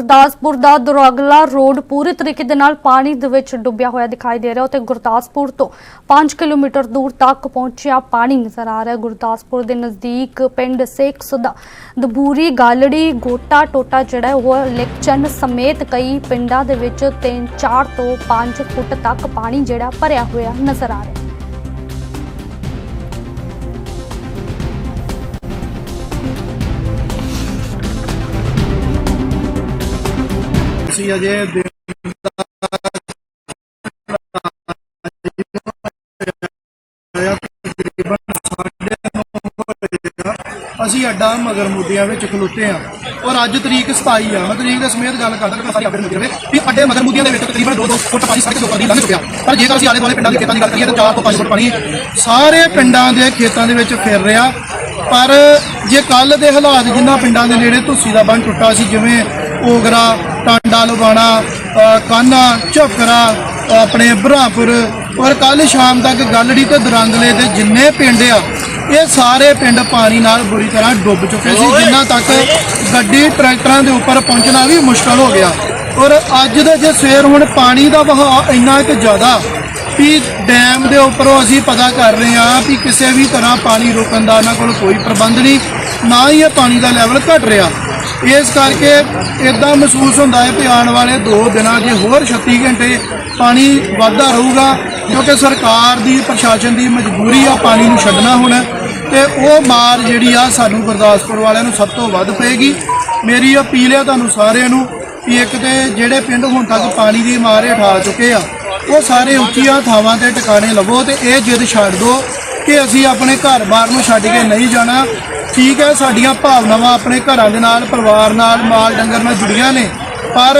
ਗੁਰਦਾਸਪੁਰ ਦਾ ਦੁਰਾਗਲਾ road ਪੂਰੇ ਤਰੀਕੇ ਦੇ ਨਾਲ ਪਾਣੀ ਦੇ ਵਿੱਚ ਡੁੱਬਿਆ ਹੋਇਆ ਦਿਖਾਈ ਦੇ ਰਿਹਾ। ਤੇ ਗੁਰਦਾਸਪੁਰ ਤੋਂ 5 ਕਿਲੋਮੀਟਰ ਦੂਰ ਤੱਕ ਪਹੁੰਚਿਆ ਪਾਣੀ ਨਜ਼ਰ ਆ ਰਿਹਾ ਗੁਰਦਾਸਪੁਰ ਦੇ ਨਜ਼ਦੀਕ ਪਿੰਡ ਸੇਖ ਸੁਦਾ ਦਬੂਰੀ, ਗਾਲੜੀ, ਗੋਟਾ ਟੋਟਾ ਜਿਹੜਾ ਉਹ ਲਿਕਚਨ ਸਮੇਤ ਕਈ ਪਿੰਡਾਂ ਦੇ ਵਿੱਚ 3 4 ਤੋਂ 5 ਫੁੱਟ ਤੱਕ ਪਾਣੀ ਜਿਹੜਾ ਭਰਿਆ ਹੋਇਆ ਨਜ਼ਰ ਆ ਰਿਹਾ ਅਸੀਂ ਅਜੇ ਦਿਨ ਅਸੀਂ ਅੱਡਾ ਮਗਰ ਮੁੱਦਿਆਂ ਵਿੱਚ ਖਲੋਤੇ ਆ ਔਰ ਅੱਜ ਤਰੀਕ 27 ਆ। ਮੈਂ ਤਰੀਕ ਦੇ ਸਮੇਤ ਗੱਲ ਕਰਦਾ ਕਿ ਸਾਰੀ ਅੱਡੇ ਮੁੱਦਿਆਂ ਵੀ ਅੱਡੇ ਮਗਰ ਮੁੱਦਿਆਂ ਦੇ ਵਿੱਚ ਤਕਰੀਬਨ 2-2 ਫੁੱਟ ਪਾਣੀ ਸੜਕ ਦੇ ਉੱਪਰ ਦੀ ਲੰਘ ਚੁੱਕਿਆ। ਪਰ ਜੇਕਰ ਅਸੀਂ ਆਲੇ ਦੁਆਲੇ ਪਿੰਡਾਂ ਦੇ ਖੇਤਾਂ ਦੀ ਗੱਲ ਕਰੀਏ ਤਾਂ 4 ਤੋਂ 5 ਫੁੱਟ ਪਾਣੀ ਸਾਰੇ ਪਿੰਡਾਂ ਦੇ ਖੇਤਾਂ ਦੇ ਵਿੱਚ ਫਿਰ ਰਿਹਾ। ਪਰ ਜੇ ਕੱਲ ਦੇ ਹਾਲਾਤ ਜਿਨ੍ਹਾਂ ਪਿੰਡਾਂ ਦੇ ਨੇੜੇ ਧੁੱਸੀ ਦਾ ਬੰਨ ਟੁੱਟਾ ਸੀ, ਜਿਵੇਂ ਓਗਰਾ ਟਾਂਡਾ ਲੁਬਾਣਾ ਕਾਨਾ ਝੋਕਰਾ ਆਪਣੇ ਬ੍ਰਹਮਪੁਰ ਔਰ ਕੱਲ ਸ਼ਾਮ ਤੱਕ ਗਲੜੀ ਤੇ ਦਰੰਗਲੇ ਦੇ ਜਿੰਨੇ ਪਿੰਡ ਆ ਇਹ ਸਾਰੇ ਪਿੰਡ ਪਾਣੀ ਨਾਲ ਬੁਰੀ ਤਰ੍ਹਾਂ ਡੁੱਬ ਚੁੱਕੇ ਸੀ ਜਿਨ੍ਹਾਂ ਤੱਕ ਗੱਡੀ ਟਰੈਕਟਰਾਂ ਦੇ ਉੱਪਰ ਪਹੁੰਚਣਾ ਵੀ ਮੁਸ਼ਕਲ ਹੋ ਗਿਆ। ਔਰ ਅੱਜ ਦੇ ਜੇ ਸਵੇਰ ਹੁਣ ਪਾਣੀ ਦਾ ਵਹਾਅ ਇੰਨਾ ਕਿ ਜ਼ਿਆਦਾ ਵੀ ਡੈਮ ਦੇ ਉੱਪਰੋਂ ਅਸੀਂ ਪਤਾ ਕਰ ਰਹੇ ਹਾਂ ਵੀ ਕਿਸੇ ਵੀ ਤਰ੍ਹਾਂ ਪਾਣੀ ਰੋਕਣ ਦਾ ਇਹਨਾਂ ਕੋਲ ਕੋਈ ਪ੍ਰਬੰਧ ਨਹੀਂ ਨਾ ਹੀ ਇਹ ਪਾਣੀ ਦਾ ਲੈਵਲ ਘਟ ਰਿਹਾ। ਇਸ ਕਰਕੇ ਇਦਾਂ ਮਹਿਸੂਸ ਹੁੰਦਾ ਹੈ ਕਿ ਆਉਣ ਵਾਲੇ 2 ਦਿਨਾਂ 'ਚ ਹੋਰ 36 ਘੰਟੇ ਪਾਣੀ ਵੱਧਦਾ ਰਹੂਗਾ, ਕਿਉਂਕਿ ਸਰਕਾਰ ਦੀ, ਪ੍ਰਸ਼ਾਸਨ ਦੀ ਮਜਬੂਰੀ ਆ ਪਾਣੀ ਨੂੰ ਛੱਡਣਾ ਹੁਣ। ਤੇ ਉਹ ਮਾਰ ਜਿਹੜੀ ਆ ਸਾਨੂੰ ਗੁਰਦਾਸਪੁਰ ਵਾਲਿਆਂ ਨੂੰ ਸਭ ਤੋਂ ਵੱਧ ਪਏਗੀ। ਮੇਰੀ ਅਪੀਲ ਹੈ ਤੁਹਾਨੂੰ ਸਾਰਿਆਂ ਨੂੰ ਕਿ ਇੱਕ ਤੇ ਜਿਹੜੇ ਪਿੰਡ ਹੁਣ ਤੱਕ ਪਾਣੀ ਦੀ ਮਾਰ ਹੇਠ ਚੁੱਕੇ ਆ, ਉਹ ਸਾਰੇ ਉੱਚੀਆਂ ਥਾਵਾਂ ਤੇ ਟਿਕਾਣੇ ਲਵੋ ਤੇ ਇਹ ਜਿੱਦ ਛੱਡ ਦਿਓ। ਕਿ ਅਸੀਂ ਆਪਣੇ ਘਰ-ਬਾਰ ਨੂੰ ਛੱਡ ਕੇ ਨਹੀਂ ਜਾਣਾ। ਠੀਕ ਹੈ, ਸਾਡੀਆਂ ਭਾਵਨਾਵਾਂ ਆਪਣੇ ਘਰਾਂ ਦੇ ਨਾਲ, ਪਰਿਵਾਰ ਨਾਲ, ਮਾਲ ਡੰਗਰ ਨਾਲ ਜੁੜੀਆਂ ਨੇ। ਪਰ